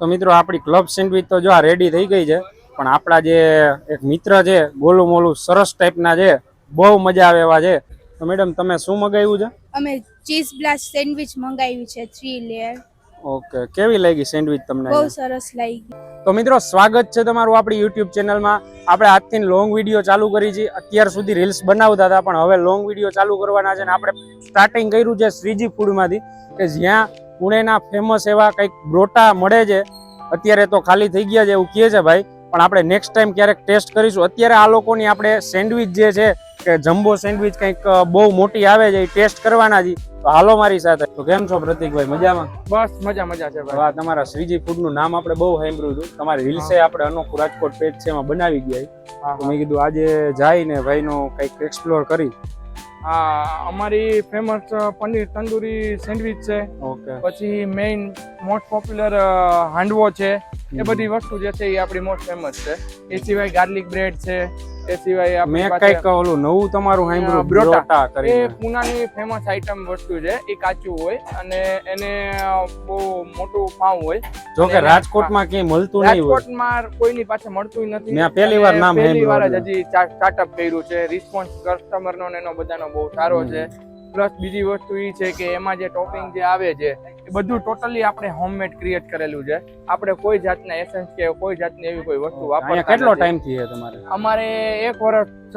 તો મિત્રો આપણી ક્લબ સેન્ડવિચ તો જો આ રેડી થઈ ગઈ છે પણ આપણા જે એક મિત્ર છે ગોલું મોલું સરસ ટાઈપના છે બહુ મજા આવે એવા છે. તો મેડમ તમે શું મંગાવ્યું છે? અમે ચીઝ બ્લાસ્ટ સેન્ડવિચ મંગાવ્યું છે થ્રી લેયર ઓકે કેવી લાગી સેન્ડવિચ તમને બહુ સરસ લાગી. તો મિત્રો સ્વાગત છે તમારું આપણી યુટ્યુબ ચેનલમાં આપણે આજથી લોંગ વીડિયો ચાલુ કરી છે. અત્યાર સુધી રીલ્સ બનાવતા હતા પણ હવે લોંગ વીડિયો ચાલુ કરવાના છે અને આપણે સ્ટાર્ટિંગ કર્યું છે શ્રીજી ફૂડમાંથી કે જ્યાં પુણેના ફેમસ એવા કંઈક બ્રોટા મળે છે અત્યારે તો ખાલી થઈ ગયા છે એવું કહે છે ભાઈ. પણ આપણે નેક્સ્ટ ટાઈમ ક્યારેક ટેસ્ટ કરીશું. અત્યારે આ લોકોની આપણે સેન્ડવિચ જે છે કે જમ્બો સેન્ડવિચ કંઈક બહુ મોટી આવે છે એ ટેસ્ટ કરવાના છે. તો હાલો મારી સાથે. તો કેમ છો પ્રતિકભાઈ? મજામાં? બસ મજા મજા છે ભાઈ. હવે તમારા શ્રીજી ફૂડનું નામ આપણે બહુ સાંભળ્યું હતું. તમારી રીલ્સે આપણે અનોખું રાજકોટ પેજ છે એમાં બનાવી ગયા મેં કીધું આજે જઈને ભાઈનો કંઈક એક્સપ્લોર કરી. હા અમારી ફેમસ પનીર તંદૂરી સેન્ડવિચ છે. ઓકે. પછી મેઇન મોસ્ટ પોપ્યુલર હાંડવો છે. એ બધી વસ્તુ જે છે એ આપણી મોસ્ટ ફેમસ છે. એ સિવાય ગાર્લિક બ્રેડ છે. એ સિવાય મેં કંઈક ઓલું નવું તમારું સાંભળ્યું બ્રોટા. બ્રોટા એ પૂનાની ફેમસ આઈટમ વસ્તુ છે એ કાચું હોય અને એને બહુ મોટું ફાર્મ હોય. જો કે રાજકોટમાં ક્યાંય મળતું નહીં હોય. રાજકોટમાં કોઈની પાસે મળતું નથી. મેં પહેલી વાર નામ પહેલી વાર જ હજી સ્ટાર્ટઅપ કર્યું છે. રિસ્પોન્સ કસ્ટમરનો ને એનો બધાનો બહુ સારો છે. પ્લસ બીજી વસ્તુ એ છે કે એમાં જે ટોપિંગ જે આવે છે એ બધું ટોટલી આપણે હોમમેડ ક્રિએટ કરેલું છે. આપણે કોઈ જાતના એસેન્સ કે કોઈ જાતની એવી કોઈ વસ્તુ વાપરતા કેટલો. ટાઈમથી તમારે? અમારે એક વર્ષ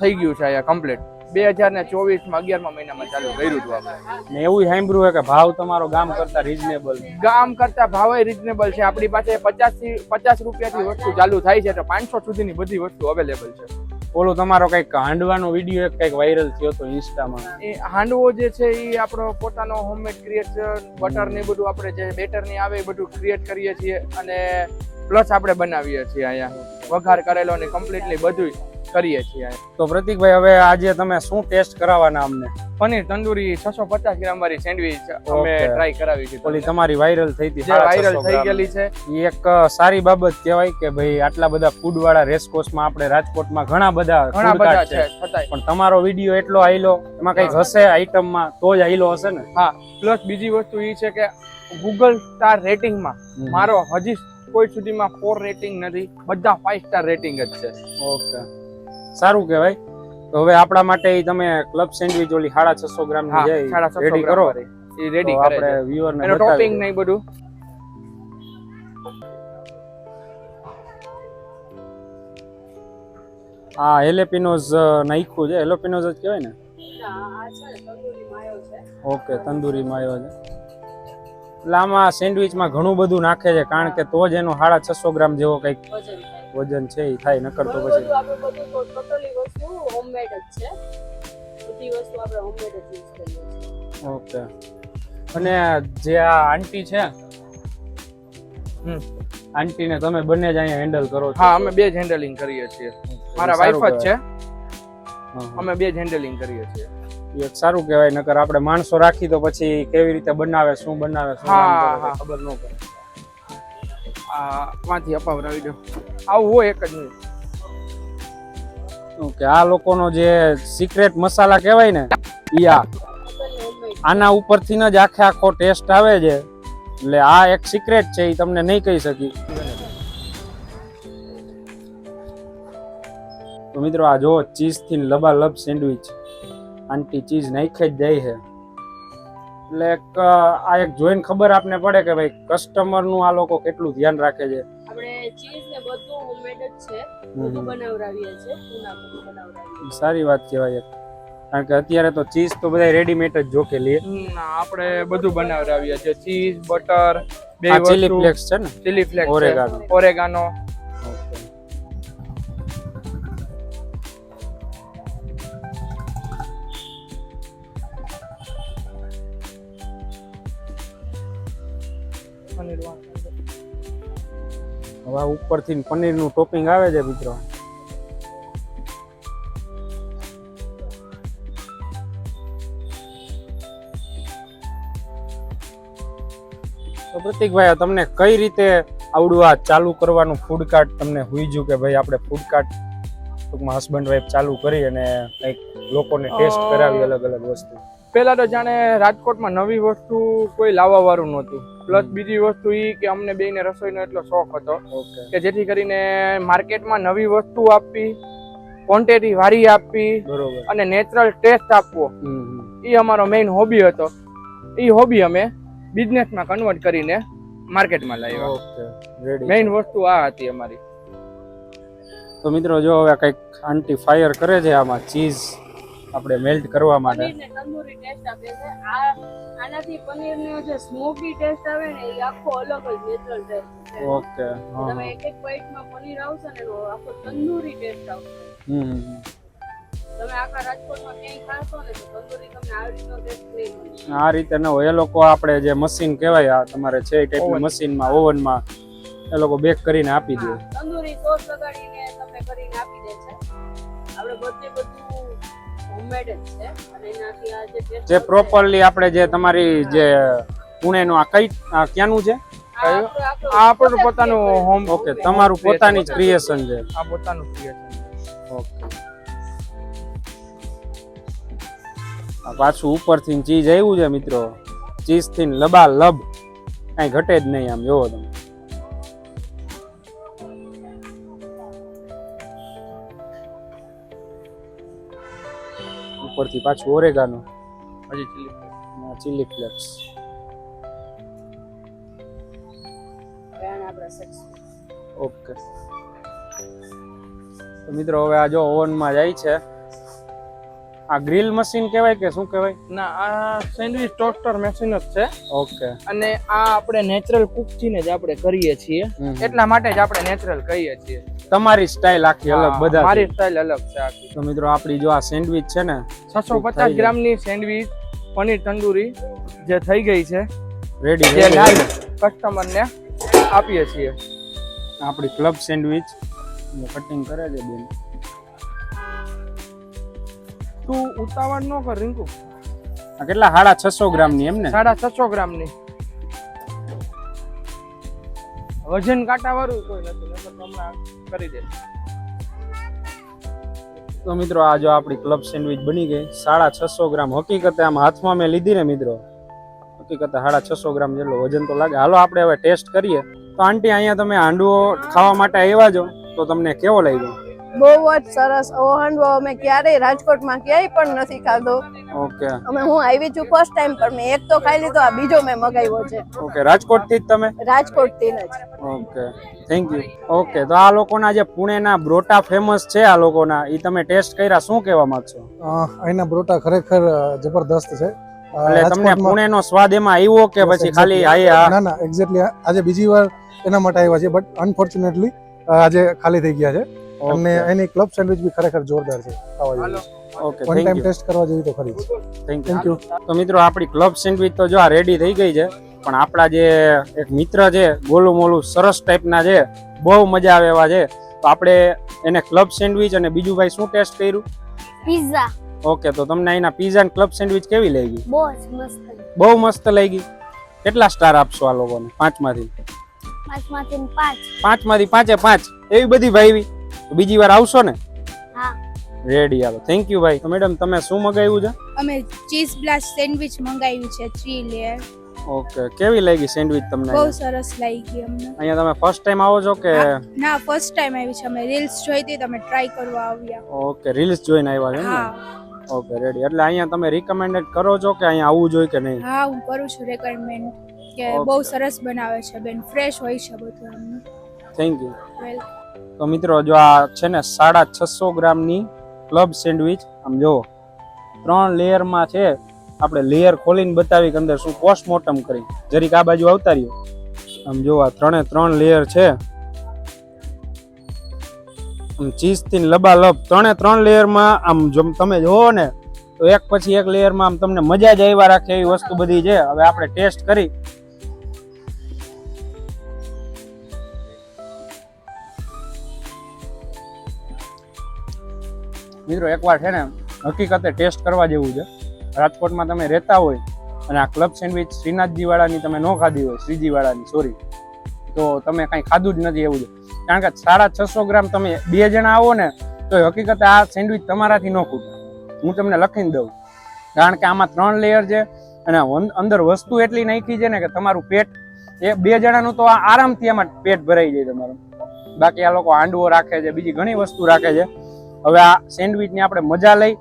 થઈ ગયું છે અહીંયા કમ્પ્લીટ બે હજાર ને ચોવીસમાં અગિયારમા મહિનામાં ચાલુ કર્યું હતું આપણે. એવું સાંભળ્યું કે ભાવ તમારો ગામ કરતા રીઝનેબલ ગામ કરતા ભાવે રિઝનેબલ છે. આપણી પાસે પચાસથી પચાસ રૂપિયાથી વસ્તુ ચાલુ થાય છે તો પાંચસો સુધીની બધી વસ્તુ અવેલેબલ છે. ઓલું તમારો કંઈક હાંડવાનો વીડિયો એક કંઈક વાયરલ થયો હતો ઇન્સ્ટામાં એ હાંડવો જે છે એ આપણો પોતાનો હોમમેડ ક્રિએશન બટર ને બધું આપણે જે બેટરની આવે એ બધું ક્રિએટ કરીએ છીએ અને પ્લસ આપણે બનાવીએ છીએ અહીંયા. વઘાર કરેલો ને કમ્પ્લીટલી બધું કરીએ છીએ. તો પ્રતિકભાઈ હવે આજે તમે શું ટેસ્ટ કરાવવાના અમને? પનીર તંદૂરી છસો પચાસ ગ્રામ વાળી સેન્ડવીચ અમે ટ્રાય કરાવી છે. ઓલી તમારી વાયરલ થઈ હતી વાયરલ થઈ ગયેલી છે. એ એક સારી બાબત કહેવાય કે ભાઈ આટલા બધા ફૂડ વાળા રેસકોર્સમાં આપણે રાજકોટમાં ઘણા બધા ઘણા બધા છે. પણ તમારો વીડિયો એટલો આયલો એમાં કઈ હશે આઈટમમાં તો જ આયલો હશે ને? હા. પ્લસ બીજી વસ્તુ એ છે કે ગૂગલ સ્ટાર રેટિંગમાં મારો હજી કોઈ સુધીમાં ફોર રેટિંગ નથી. બધા ફાઈવ સ્ટાર રેટિંગ જ છે. ઓકે સારું કહેવાય. તો હવે આપણા માટે તમે ક્લબ સેન્ડવિચ ઓલી સાડા છસો ગ્રામની રેડી કરો. એ રેડી આપણે વ્યુઅર ને ટોપિંગ ને બધું. આ એલેપિનોઝ નાખ્યું છે. એલોપિનોઝ જ કહેવાય ને? ઓકે તંદૂરી માયો છે. એટલે આમાં સેન્ડવિચમાં ઘણું બધું નાખે છે કારણ કે તો જ એનો સાડા છસો ગ્રામ જેવો કંઈક વજન છે એ થાય નકર તો બધું પછી બધું વસ્તુ હોમમેડ જ છે. બધી વસ્તુ આપણે હોમમેડ જ યુઝ કરીએ છીએ. ઓકે અને જે આ આંટી છે હમ. આંટીને તમે બંને જ અહીંયા હેન્ડલ કરો છો. હા અમે બે જ હેન્ડલિંગ કરીએ છીએ. મારા વાઈફ જ છે. અમે બે જ હેન્ડલિંગ કરીએ છીએ. એ એક સારું કહેવાય નકર આપણે માણસો રાખી તો પછી કેવી રીતે બનાવે શું બનાવે શું હા, હા. ખબર ન પડે. આ માંથી અપાવરાવી દો આવું હોય એક જ મિનિટ ઓકે આ લોકોનો જે સિક્રેટ મસાલા કહેવાય ને આ. આના ઉપરથી જ આખે આખો ટેસ્ટ આવે છે. એટલે આ એક સિક્રેટ છે એ તમને નહીં કહી શકી તો મિત્રો, આ જો ચીઝથી લબાલબ સેન્ડવિચ આંટી ચીઝ નાખે જ જાય છે. એટલે એક આ એક જોઈને ખબર આપને પડે કે ભાઈ કસ્ટમરનું આ લોકો કેટલું ધ્યાન રાખે છે. આપણે બધું હોમમેડ જ છે. બધું બનાવરાવીએ છીએ પૂના બધું બનાવરાવીએ સારી વાત કહેવાય કારણ કે અત્યારે તો ચીઝ તો બધા રેડીમેડ જ જોકે લઈએ આપણે બધું બનાવરાવીએ છીએ. ચીઝ બટર બે ચીલી ફ્લેક્સ છે ને? Chilli flakes oregano. Oregano okay હવે ઉપરથી પનીરનું ટોપિંગ આવે છે મિત્રો. તો પ્રતિકભાઈ તમને કઈ રીતે આવડું આ ચાલુ કરવાનું ફૂડ કાર્ટ તમને જો કે ભાઈ આપણે ફૂડ કાર્ટ ટૂંકમાં હસબન્ડ વાઈફ ચાલુ કરી અને કંઈક લોકોને ટેસ્ટ કરાવી અલગ અલગ વસ્તુ? પેલા તો જાણે રાજકોટમાં નવી વસ્તુ કોઈ લાવવા વાળું નહોતું પ્લસ બીજી વસ્તુ એ કે અમને બેને રસોઈનો એટલો શોખ હતો કે જેથી કરીને માર્કેટમાં નવી વસ્તુ આપવી ક્વોન્ટિટી વારી આપવી અને નેચરલ ટેસ્ટ આપવો. એ અમારો મેઇન હોબી હતો. એ હોબી અમે બિઝનેસમાં કન્વર્ટ કરીને માર્કેટમાં લાવ્યા. મેઇન વસ્તુ આ હતી અમારી. તો મિત્રો જો હવે કંઈક આંટી ફાયર કરે છે આમાં ચીઝ આપણે મેલ્ટ કરવા માટે. તંદૂરી ટેસ્ટ આપે છે. આ આનાથી પનીરનો જે સ્મોકી ટેસ્ટ આવે ને એ આખો અલગ જ નેચરલ ટેસ્ટ છે. ઓકે તમે. એક એક બાઈટમાં પનીર આવશે ને એનો આખો તંદૂરી ટેસ્ટ આવશે. હમ, હમ, હમ. તમે આખા રાજકોટમાં ક્યાંય ખાશો ને તો તંદૂરી તમને આવી રીતનો ટેસ્ટ નહીં મળે. આ રીતે ન હોય. એ લોકો આપણે જે મશીન કહેવાય આ તમારે છે એ ટાઈપની. મશીનમાં ઓવનમાં એ લોકો બેક કરીને આપી દે. તંદૂરી સોસ લગાડીને તમને કરીને આપી દે છે. આપણે બધે બધું હોમમેડ જ છે. અને એનાથી આ જે જે પ્રોપરલી આપણે જે તમારી જે પુણેનું આ કઈ ક્યાંનું છે? આ આપણું પોતાનું હોમ ઓકે તમારું પોતાની જ ક્રિએશન છે. આ પોતાનું ક્રિએશન ઓકે આ પાછું ઉપરથી ચીઝ આવ્યું છે મિત્રો. ચીઝથી લબા લબ કાંઈ ઘટે જ નહીં આમ જોવો તમે. ઉપરથી પાછું ઓરેગાનો હજી ચીલી ચીલી ફ્લેક્સ ઓકે તો મિત્રો હવે આ જો ઓવનમાં જાય છે. આ ગ્રીલ મશીન કહેવાય કે શું કહેવાય? ના આ સેન્ડવિચ ટોસ્ટર મશીન જ છે. ઓકે અને આ આપણે નેચરલ કુકચીને જ આપણે કરીએ છીએ. એટલા માટે જ આપણે નેચરલ કહીએ છીએ. તમારી સ્ટાઇલ આખી અલગ બધા મારી સ્ટાઇલ અલગ છે આખી. તો મિત્રો આપણી જો આ સેન્ડવિચ છે ને છસો ગ્રામ પચાસ ગ્રામની સેન્ડવિચ પનીર તંદૂરી જે થઈ ગઈ છે રેડી જે લાઈવ કસ્ટમરને આપીએ છીએ. આપણી ક્લબ સેન્ડવિચ કટિંગ કરે છે બેન. તું ઉતાવળ ન કર રિંકુ. આ કેટલા? સાડા છસો ગ્રામની એમ ને? સાડા છસો ગ્રામની. વજન કાંટા વાળું કોઈ નથી કરી દે. તો મિત્રો આ જો આપણી ક્લબ સેન્ડવિચ બની ગઈ. સાડા છસો ગ્રામ. હકીકતે આમ હાથમાં મેં લીધી ને મિત્રો. હકીકતે સાડા છસો ગ્રામ જેટલો વજન તો લાગે. હાલો આપણે હવે ટેસ્ટ કરીએ. તો આંટી અહીંયા તમે હાંડવો ખાવા માટે આવ્યા છો? તો તમને કેવો લાગ્યો? બહુ જ સરસ. આવો હાંડવો અમે ક્યારેય રાજકોટમાં ક્યાંય પણ નથી ખાધો. ઓકે. અમે હું આવી છું ફર્સ્ટ ટાઈમ પણ મેં એક તો ખાઈ લીધો આ બીજો મેં મગાવ્યો છે. ઓકે રાજકોટથી જ તમે? રાજકોટથી જ. ઓકે થેન્ક યુ ઓકે તો આ લોકોના જે પુણેના બ્રોટા ફેમસ છે આ લોકોના એ તમે ટેસ્ટ કર્યા શું કહેવા માંગશો? અહીંના બરોટા ખરેખર જબરદસ્ત છે. એટલે તમને પુણેનો સ્વાદ એમાં આવ્યો કે પછી ખાલી. આયા? ના ના એક્ઝેક્ટલી આજે બીજી વાર એના માટે આવ્યા છે બટ અનફોર્ચ્યુનેટલી આજે ખાલી થઈ ગયા છે. અને એની ક્લબ સેન્ડવિચ બી ખરેખર જોરદાર છે. ખાવા હાલો જેવી ઓકે વન ટાઈમ ટેસ્ટ કરવા જેવી તો ખરી થેન્ક થેન્ક યુ તો મિત્રો આપણી ક્લબ સેન્ડવિચ તો જો આ રેડી થઈ ગઈ છે પણ આપણા જે એક મિત્ર છે ગોલું મોલું સરસ ટાઈપના છે બહુ મજા આવે એવા છે. તો આપણે એને ક્લબ સેન્ડવિચ અને બીજું ભાઈ શું ટેસ્ટ કર્યું? પિઝા ઓકે તો તમને અહીંના પીઝા અને ક્લબ સેન્ડવિચ કેવી લાગી? બહુ મસ્ત. બહુ મસ્ત લાગી. કેટલા સ્ટાર આપશો આ લોકોને? પાંચમાંથી? પાંચમાંથી પાંચ. પાંચમાંથી પાંચે પાંચ. એવી બધી ભાઈ બીજી વાર આવશો ને? Ready hello. થેન્ક યુ ભાઈ. તો મેડમ તમે શું મગાવ્યું છે? અમે ચીઝ બ્લાસ્ટ સેન્ડવિચ મંગાવ્યું છે થ્રી લેયર ઓકે કેવી લાગી સેન્ડવિચ તમને બહુ સરસ લાગી અમને. અહીંયા તમે ફર્સ્ટ ટાઈમ આવો છો કે? ના ફર્સ્ટ ટાઈમ આવી છે. અમે રીલ્સ જોઈ હતી તમે ટ્રાય કરવા આવ્યા. ઓકે રીલ્સ જોઈને આવ્યા છે ને? ઓકે રેડી એટલે અહીંયા તમે રિકમેન્ડેડ કરો છો કે અહીંયા આવવું જોઈએ કે નહીં? હા હું કરું છું રેકમેન્ડ કે બહુ સરસ બનાવે છે બેન. ફ્રેશ હોય છે બધું અમને. થેન્ક યુ તો મિત્રો જો આ છે ને સાડા છસો ગ્રામની ક્લબ સેન્ડવિચ આમ જુઓ. ત્રણ લેયરમાં છે. આપણે લેયર ખોલીને બતાવી અંદર શું પોસ્ટમોર્ટમ કરી. જરીક આ બાજુ આવતા આમ જુઓ, આ ત્રણે ત્રણ લેયર છે. આમ ચીઝથી લબાલબ. ત્રણે ત્રણ લેયરમાં આમ જો તમે જોવો ને, તો એક પછી એક લેયરમાં આમ તમને મજા જ આવ્યા રાખે એવી વસ્તુ બધી છે. હવે આપણે ટેસ્ટ કરી. મિત્રો એકવાર છે ને હકીકતે ટેસ્ટ કરવા જેવું છે. રાજકોટમાં તમે રહેતા હોય અને આ ક્લબ સેન્ડવિચ શ્રીનાથજીવાળાની તમે ન ખાધી હોય, શ્રીજીવાળાની સોરી તો તમે કાંઈ ખાધું જ નથી એવું છે. કારણ કે સાડા છસો ગ્રામ તમે બે જણા આવો ને, તો હકીકતે આ સેન્ડવિચ તમારાથી ન ખૂટે. હું તમને લખીને દઉં. કારણ કે આમાં ત્રણ લેયર છે અને અંદર વસ્તુ એટલી નાખી છે ને કે તમારું પેટ, એ બે જણાનું તો આરામથી એમાં પેટ ભરાઈ જાય તમારું. બાકી આ લોકો હાંડવો રાખે છે, બીજી ઘણી વસ્તુ રાખે છે. હવે આ સેન્ડવિચની આપણે મજા લઈ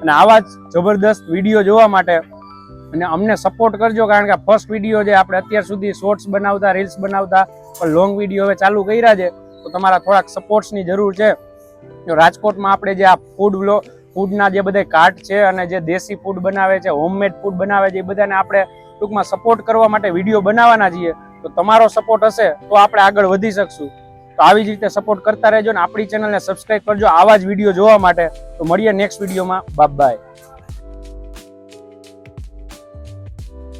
અને આવા જ જબરદસ્ત વીડિયો જોવા માટે અને અમને સપોર્ટ કરજો કારણ કે ફર્સ્ટ વીડિયો જે આપણે અત્યાર સુધી શોર્ટ્સ બનાવતા રીલ્સ બનાવતા, પણ લોંગ વીડિયો હવે ચાલુ કર્યા છે, તો તમારા થોડાક સપોર્ટ્સની જરૂર છે. જો રાજકોટમાં આપણે જે આ ફૂડ વ્લો ફૂડના જે બધા કાર્ટ છે અને જે દેશી ફૂડ બનાવે છે હોમમેડ ફૂડ બનાવે છે, એ બધાને આપણે ટૂંકમાં સપોર્ટ કરવા માટે વીડિયો બનાવવાના છીએ. તો તમારો સપોર્ટ હશે, તો આપણે આગળ વધી શકશું. તો આવી જ રીતે સપોર્ટ કરતા રહેજો ને આપણી ચેનલને સબસ્ક્રાઇબ કરજો. આવા જ વીડિયો જોવા માટે. તો મળીએ નેક્સ્ટ વિડીયોમાં બાય